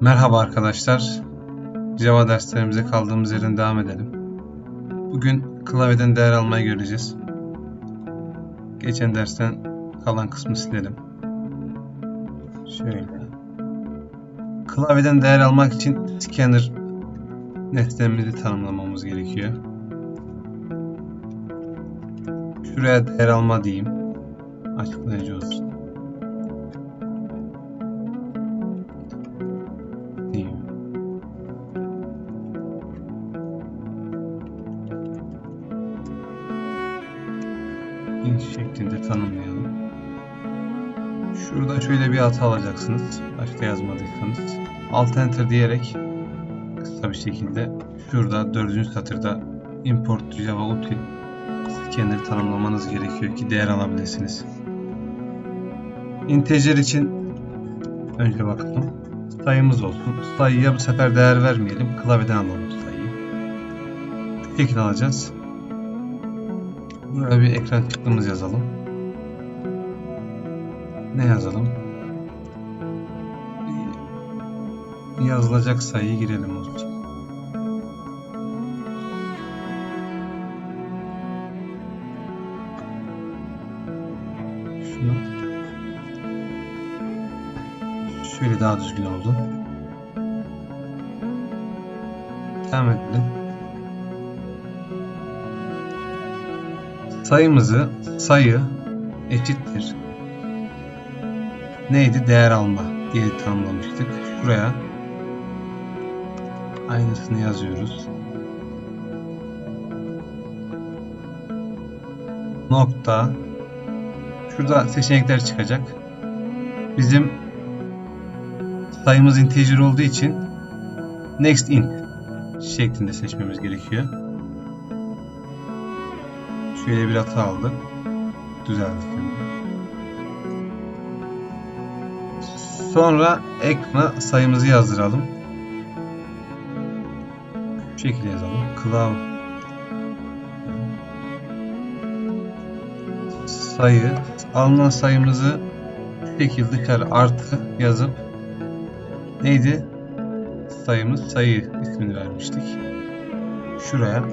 Merhaba arkadaşlar. Java derslerimize kaldığımız yerden devam edelim. Bugün klavyeden değer almayı göreceğiz. Geçen dersten kalan kısmı silelim. Şöyle. Klavyeden değer almak için scanner nesnemizi tanımlamamız gerekiyor. Şuraya değer alma diyeyim. Açıklayıcı olsun. Şeklinde tanımlayalım. Şurada şöyle bir hata alacaksınız. Başta yazmadıysanız. Alt enter diyerek kısa bir şekilde şurada dördüncü satırda import java util scanner'ı tanımlamanız gerekiyor ki değer alabilirsiniz. Integer için önce bakalım sayımız olsun. Sayıya bu sefer değer vermeyelim. Klavyeden alalım sayıyı. Şu şekilde alacağız. Buraya bir ekran çıktığımız yazalım. Ne yazalım? Yazılacak sayıyı girelim olsun. Şunu Şöyle daha düzgün oldu. Devam edelim. Sayımızı sayı eşittir. Neydi? Değer alma diye tanımlamıştık. Şuraya aynısını yazıyoruz. Nokta. Şurada seçenekler çıkacak. Bizim sayımız integer olduğu için next int şeklinde seçmemiz gerekiyor. Şöyle bir hata aldı. Düzeldi şimdi. Sonra ekrana sayımızı yazdıralım. Şu şekilde yazalım. Klav sayı alınan sayımızı şu şekilde dışarı artı yazıp neydi? Sayımız sayı ismini vermiştik. Şuraya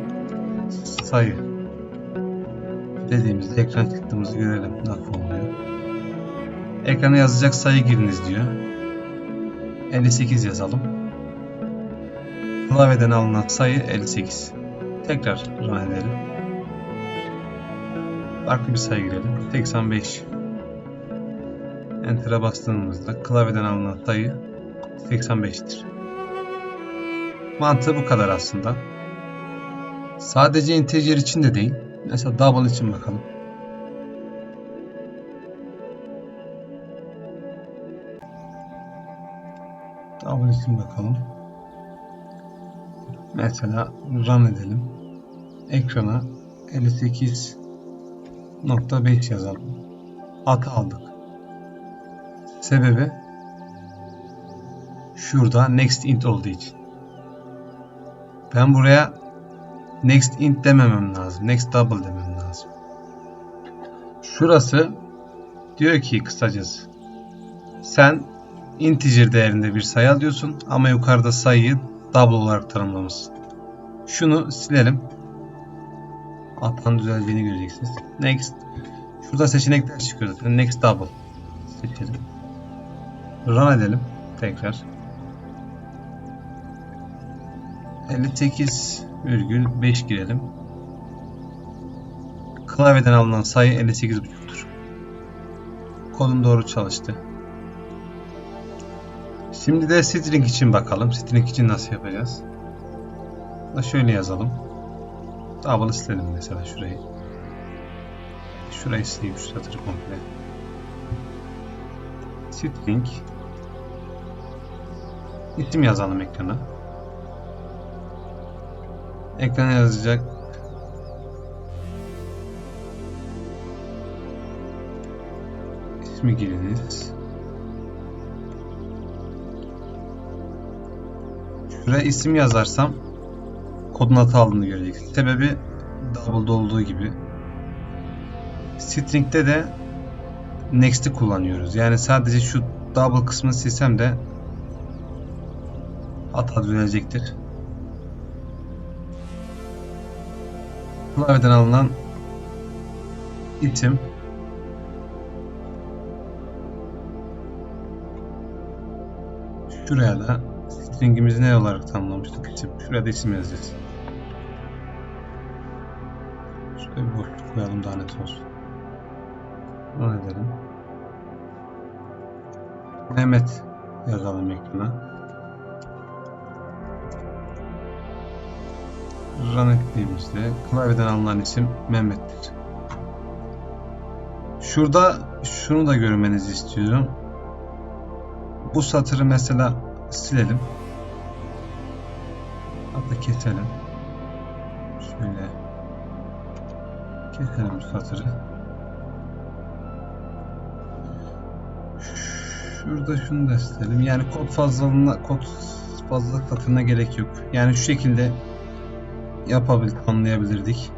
sayı dediğimizde ekran çıktığımızı görelim nasıl oluyor. Ekrana yazacak sayı giriniz diyor. 58 yazalım. Klavyeden alınan sayı 58. Tekrar run edelim. Farklı bir sayı girelim. 85. Enter'a bastığımızda klavyeden alınan sayı 85'tir. Mantığı bu kadar aslında. Sadece integer için de değil. Mesela double için bakalım. Double için bakalım. Mesela run edelim. Ekrana 58.5 yazalım. Hata aldık. Sebebi şurada next int olduğu için. Ben buraya next int dememem lazım. Next double demem lazım. Şurası diyor ki kısacası sen integer değerinde bir sayı alıyorsun ama yukarıda sayıyı double olarak tanımlamışsın. Şunu silelim. Hatan düzeldiğini göreceksiniz. Next. Şurada seçenekler çıkıyor zaten. Next double. Seçelim. Run edelim. Tekrar. 58,5 girelim. Klavyeden alınan sayı 58,5'tur. Kodum doğru çalıştı. Şimdi de string için bakalım. String için nasıl yapacağız? Da şöyle yazalım. Double istedim mesela şurayı. Şurayı sileyim şu satırı komple. String isim yazalım ekrana. Ekrana yazacak ismi giriniz. Şuraya isim yazarsam kodun hata aldığını göreceksiniz. Sebebi double'da olduğu gibi. String'de de next'i kullanıyoruz. Yani sadece şu double kısmını silsem de hata düzelecektir. Klavyeden alınan isim Şuraya da stringimizi ne olarak tanımlamıştık isim. Şuraya da isim yazacağız. Şuraya bir boşluk koyalım daha net olsun. Bunu edelim. Mehmet yazalım ekrana. Run ettiğimizde klavyeden alınan isim Mehmet'tir. Şurada şunu da görmenizi istiyorum. Bu satırı mesela silelim. Hatta keselim. Şöyle keselim bu satırı. Şurada şunu da silelim. Yani kod fazlalığına kod fazlalık satırına gerek yok. Yani şu şekilde yapabil anlayabilirdik.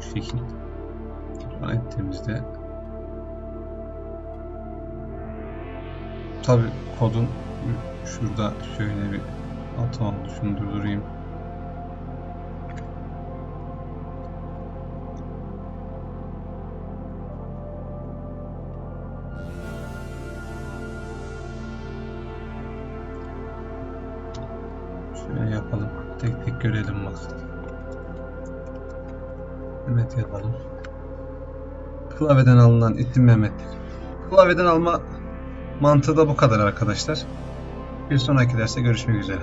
Şu şekilde. Ettiğimizde Tabi kodun şurada şöyle bir oldu. Şunu. Şöyle yapalım. Tek tek görelim maksat. Mehmet yazalım. Klavyeden alınan isim Mehmet'tir. Klavyeden alma Mantığı da bu kadar arkadaşlar. Bir sonraki derste görüşmek üzere.